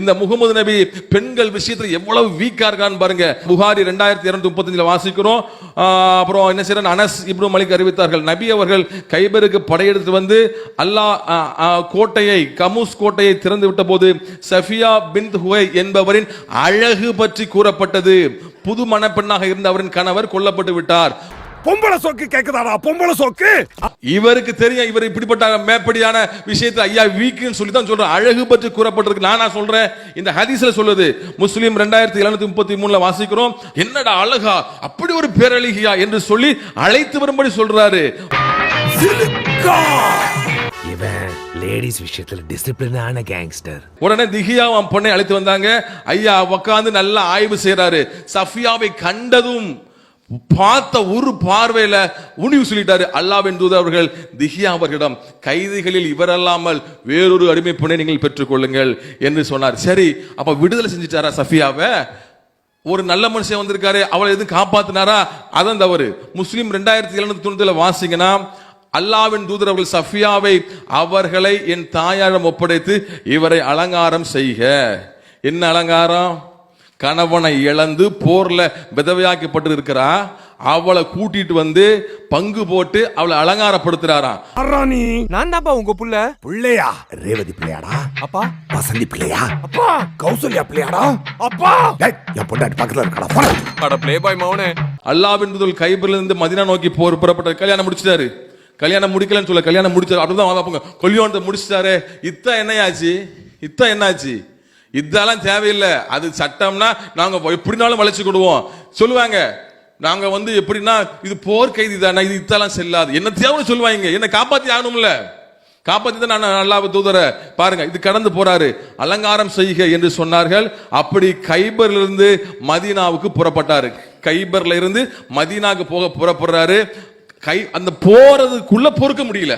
இந்த முகமது நபி பெண்கள் விஷயத்தில் எவ்வளவு வீக்கா இருக்கான்னு பாருங்க. புகாரி ரெண்டாயிரத்தி இருநூத்தி முப்பத்தஞ்சில் வாசிக்கிறோம். அப்புறம் என்ன செய்யற அனஸ் இப்னு மலிக் அறிவித்தார்கள் நபி அவர்கள் கைபருக்கு படையெடுத்து வந்து அல்லாஹ் கோட்டையை கமுஸ் கோட்டையை திறந்து விட்ட போது சஃபியா பின் ஹுவை என்பவரின் அழகு பற்றி கூறப்பட்டது. புது மணப்பெண்ணாக இருந்த அவரின் கணவர் கொல்லப்பட்டு விட்டார். பொம்பளை சோக்கு கேக்குதாடா? பொம்பளை சோக்கு? இவருக்கு தெரியும் இவர் இப்படிப்பட்ட மேப்படியான விஷயத்தை ஐயா வீக்குன்னு சொல்லி தான் சொல்றேன் அழகு பற்றி கூறப்பட்டிருக்கு. நானா சொல்றேன். இந்த ஹதீஸ்ல சொல்லுது முஸ்லீம் ரெண்டாயிரத்தி எழுநூத்தி முப்பத்தி மூணுல வாசிக்கிறோம். என்னடா அழகா? அப்படி ஒரு பேரழகியா? என்று சொல்லி அழைத்து வரும்படி சொல்றாரு. இவன் லேடிஸ் விஷயத்துல டிசிப்ளினான கேங்ஸ்டர் உடனே திகியா அவன் பொண்ணை அழைத்து வந்தாங்க. ஐயா உட்காந்து நல்லா ஆய்வு செய்றாரு. சஃபியாவை கண்டதும் பார்த்த ஒரு பார்வையில உணிவு சொல்லிட்டாரு அல்லாவின் தூதர் அவர்கள். திஹியா அவர்களிடம் கைதிகளில் இவரல்லாமல் வேறொரு அடிமை பொண்ணை நீங்கள் பெற்றுக்கொள்ளுங்கள் என்று சொன்னார். சரி அப்ப விடுதலை செஞ்சுட்டாரா சஃபியாவை? ஒரு நல்ல மனுஷன் வந்திருக்காரு அவளை எதுவும் காப்பாத்தினாரா? அதான் தவறு முஸ்லீம் ரெண்டாயிரத்தி எழுநூத்தி தொண்ணூத்துல வாசிங்கன்னா அல்லாவின் தூதர் அவர்கள் சஃபியாவை அவர்களை என் தாயாரிடம் ஒப்படைத்து இவரை அலங்காரம் செய்க. என்ன அலங்காரம்? கணவனை இழந்து போர்ல விதவையாக்கப்பட்டு இருக்கிறா அவளை கூட்டிட்டு வந்து பங்கு போட்டு அவளை அலங்காரப்படுத்துறாராம். அராணி. நான் தான்ப்பா உங்க புள்ள. பிள்ளையா? ரேவதி பிள்ளையாடா? அப்பா. வசந்தி பிள்ளையா? அப்பா. கௌசல்யா பிள்ளையாடா? அப்பா. டேய், என் பொண்டாட்டி பக்கத்துல இருக்கடா போடா. அட ப்ளே பாய் மௌனே அல்லாவின் தூதர் கைபில் இருந்து மதினா நோக்கி போர் புறப்பட்ட கல்யாணம் முடிச்சிட்டாரு. கல்யாணம் முடிக்கலன்னு சொல்ல கல்யாணம் முடிச்சாரு. அப்படிதான் அவங்க கல்யாணத்தை முடிச்சிட்டாரு. இத்தா என்னையாச்சு? இத்தா என்னாச்சு? இதெல்லாம் தேவையில்லை. அது சட்டம்னா நாங்கள் எப்படினாலும் வளைச்சுக்கிடுவோம் சொல்லுவாங்க நாங்கள் வந்து எப்படின்னா இது போர் கைதி தானே இது இதெல்லாம் செல்லாது. என்ன தேவைன்னு சொல்லுவாங்க. என்னை காப்பாற்றி ஆகணும்ல. காப்பாற்றி தான் நான் நல்லா தூதர. பாருங்க இது கடந்து போறாரு. அலங்காரம் செய்க என்று சொன்னார்கள். அப்படி கைபர்லிருந்து மதீனாவுக்கு புறப்பட்டாரு. கைபர்ல இருந்து மதீனாவுக்கு போக புறப்படுறாரு. கை அந்த போறதுக்குள்ள பொறுக்க முடியல.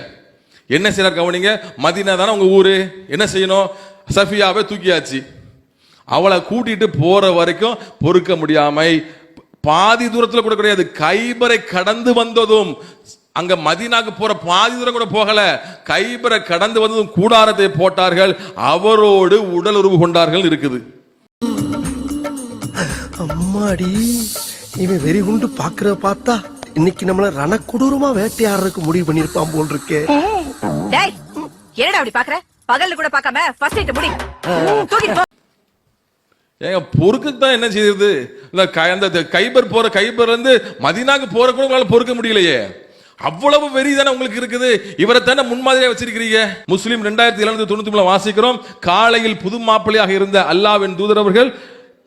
என்ன செய்யறாரு கவனிங்க? மதீனா தானே உங்க ஊரு. என்ன செய்யணும்? சஃபியாவை தூக்கியாச்சு. அவளை கூட்டிட்டு போற வரைக்கும் பொறுக்க முடியாமை. பாதி தூரத்துல கூட கிடையாது. கைபரை கடந்து வந்ததும் அங்க மதீனாக்கு போற பாதி தூரம் கூட போகல. கைபரை கடந்து வந்ததும் கூடாரத்தை போட்டார்கள். அவரோடு உடல் உறவு கொண்டார்கள் இருக்குது. அம்மாடி இவன் வெறி குண்டு பாக்குற பார்த்தா இன்னைக்கு நம்மள ரணக்கொடூரமா வேட்டையாடுறதுக்கு முடிவு பண்ணிருப்பான் போல் இருக்கே டேய் என்னடா அப்படி பாக்குற? பகல்ல கூட பார்க்காம ஃபர்ஸ்ட் நைட் முடி ஏங்க பொறுக்குக்கு தான் என்ன செய்யுது இந்த அந்த கைபர் போகிற கைபர் வந்து மதீனாக்கு போகிற கூட உங்களால் பொறுக்க முடியலையே. அவ்வளவு வெறி தானே உங்களுக்கு இருக்குது. இவரை தானே முன்மாதிரியா வச்சிருக்கிறீங்க? முஸ்லீம் ரெண்டாயிரத்தி எழுநூத்தி தொண்ணூத்தி மூணு வாசிக்கிறோம் காலையில் புது மாப்பிள்ளையாக இருந்த அல்லாவின் தூதரவர்கள்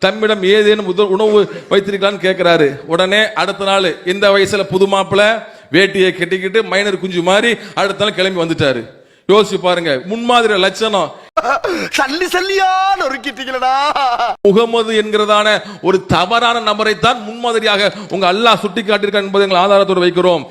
தம்மிடம் ஏதேனும் உணவு வைத்திருக்கலான்னு கேட்கிறாரு உடனே அடுத்த நாள் இந்த வயசுல புது மாப்பிள்ளை வேட்டியை கட்டிக்கிட்டு மைனர் குஞ்சு மாதிரி அடுத்த நாள் கிளம்பி வந்துட்டாரு. யோசிச்சு பாருங்க முன்மாதிரி லட்சணம். சல்லி சல்லியா நொறுக்கிட்டீங்களடா. முகமது என்கிறதான ஒரு தவறான நபரை தான் முன்மாதிரியாக உங்க அல்லாஹ் சுட்டி காட்டியிருக்கான் என்பதை எங்கள் ஆதாரத்தோடு வைக்கிறோம்.